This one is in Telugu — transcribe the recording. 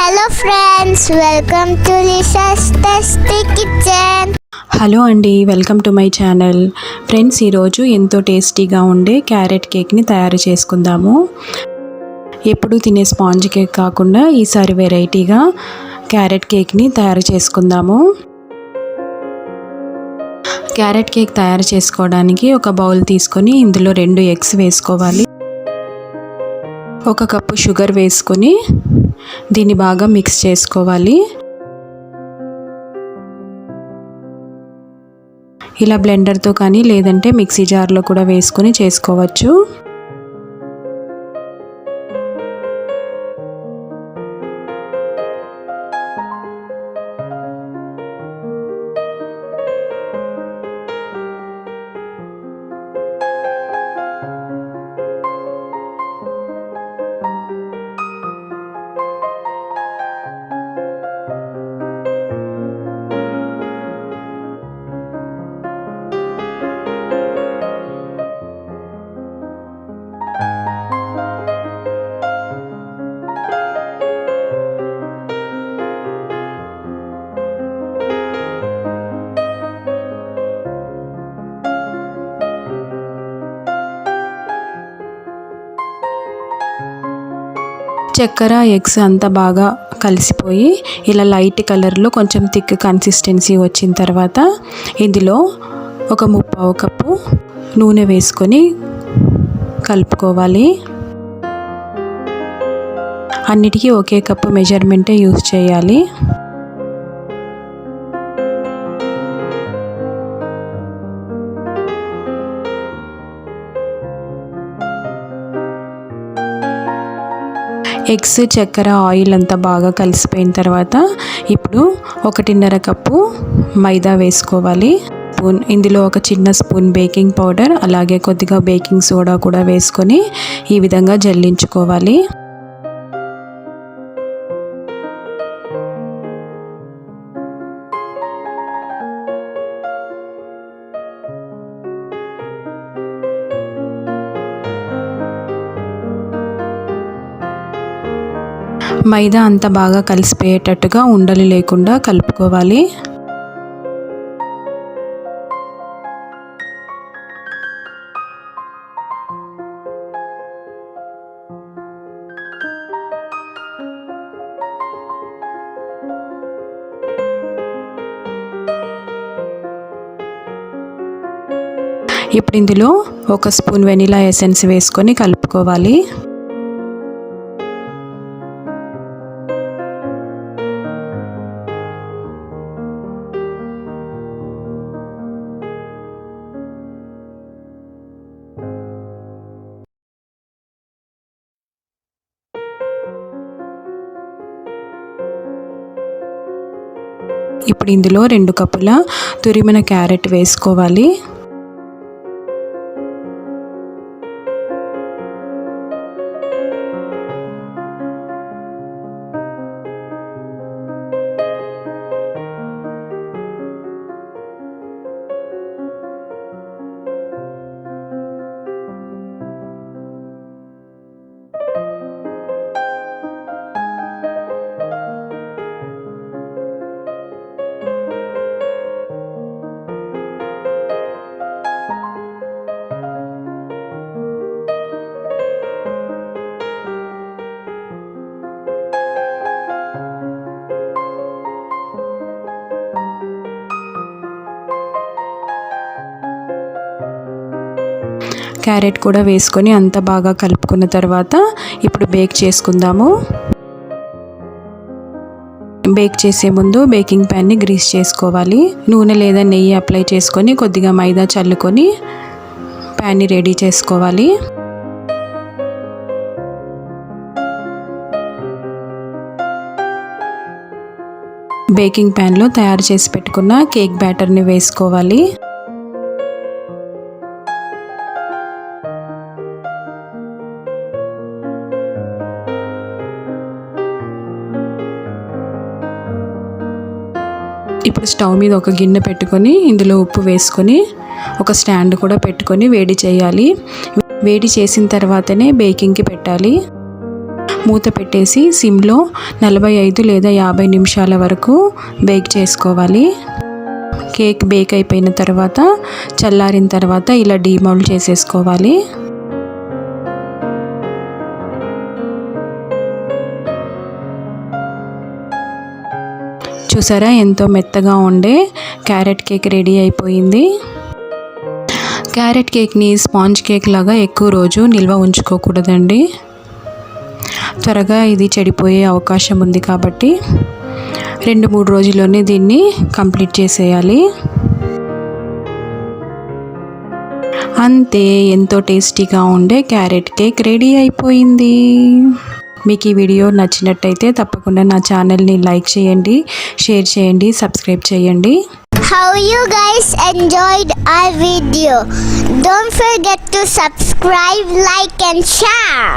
Hello friends welcome to tasty kitchen. Hello అండి welcome to my channel. Friends ఈరోజు ఎంతో టేస్టీగా ఉండే క్యారెట్ కేక్ని తయారు చేసుకుందాము. ఎప్పుడు తినే స్పాంజ్ కేక్ కాకుండా ఈసారి వెరైటీగా క్యారెట్ కేక్ని తయారు చేసుకుందాము. క్యారెట్ కేక్ తయారు చేసుకోవడానికి ఒక బౌల్ తీసుకొని ఇందులో రెండు ఎగ్స్ వేసుకోవాలి. ఒక కప్పు షుగర్ వేసుకొని దీన్ని బాగా మిక్స్ చేసుకోవాలి. ఇలా బ్లెండర్తో కానీ లేదంటే మిక్సీ జార్లో కూడా వేసుకొని చేసుకోవచ్చు. చక్కెర ఎగ్స్ అంతా బాగా కలిసిపోయి ఇలా లైట్ కలర్లో కొంచెం థిక్ కన్సిస్టెన్సీ వచ్చిన తర్వాత ఇందులో ఒక ముప్పావు కప్పు నూనె వేసుకొని కలుపుకోవాలి. అన్నిటికీ ఒకే కప్పు మెజర్మెంటే యూస్ చేయాలి. ఎగ్స్ చక్కెర ఆయిల్ అంతా బాగా కలిసిపోయిన తర్వాత ఇప్పుడు ఒకటిన్నర కప్పు మైదా వేసుకోవాలి. స్పూన్ ఇందులో ఒక చిన్న స్పూన్ బేకింగ్ పౌడర్ అలాగే కొద్దిగా బేకింగ్ సోడా కూడా వేసుకొని ఈ విధంగా జల్లించుకోవాలి. మైదా అంతా బాగా కలిసిపోయేటట్టుగా ఉండలు లేకుండా కలుపుకోవాలి. ఇప్పుడు ఇందులో ఒక స్పూన్ వెనిలా ఎసెన్స్ వేసుకొని కలుపుకోవాలి. ఇప్పుడు ఇందులో రెండు కప్పుల తురిమిన క్యారెట్ వేసుకోవాలి. క్యారెట్ కూడా వేసుకొని అంత బాగా కలుపుకున్న తర్వాత ఇప్పుడు బేక్ చేసుకుందాము. బేక్ చేసే ముందు బేకింగ్ ప్యాన్ని గ్రీస్ చేసుకోవాలి. నూనె లేదా నెయ్యి అప్లై చేసుకొని కొద్దిగా మైదా చల్లుకొని ప్యాన్ని రెడీ చేసుకోవాలి. బేకింగ్ ప్యాన్లో తయారు చేసి పెట్టుకున్న కేక్ బ్యాటర్ని వేసుకోవాలి. ఇప్పుడు స్టవ్ మీద ఒక గిన్నె పెట్టుకొని ఇందులో ఉప్పు వేసుకొని ఒక స్టాండ్ కూడా పెట్టుకొని వేడి చేయాలి. వేడి చేసిన తర్వాతనే బేకింగ్కి పెట్టాలి. మూత పెట్టేసి సిమ్లో నలభై ఐదు లేదా యాభై నిమిషాల వరకు బేక్ చేసుకోవాలి. కేక్ బేక్ అయిపోయిన తర్వాత చల్లారిన తర్వాత ఇలా డీమౌల్డ్ చేసేసుకోవాలి. చూసారా? ఎంతో మెత్తగా ఉండే క్యారెట్ కేక్ రెడీ అయిపోయింది. క్యారెట్ కేక్ని స్పాంజ్ కేక్ లాగా ఎక్కువ రోజు నిల్వ ఉంచుకోకూడదండి. త్వరగా ఇది చెడిపోయే అవకాశం ఉంది కాబట్టి రెండు మూడు రోజుల్లోనే దీన్ని కంప్లీట్ చేసేయాలి. అంతే ఎంతో టేస్టీగా ఉండే క్యారెట్ కేక్ రెడీ అయిపోయింది. మీకు ఈ వీడియో నచ్చినట్టయితే తప్పకుండా నా ఛానల్ని లైక్ చేయండి షేర్ చేయండి సబ్స్క్రైబ్ చేయండి How you guys enjoyed our video. Don't forget to subscribe, like and share.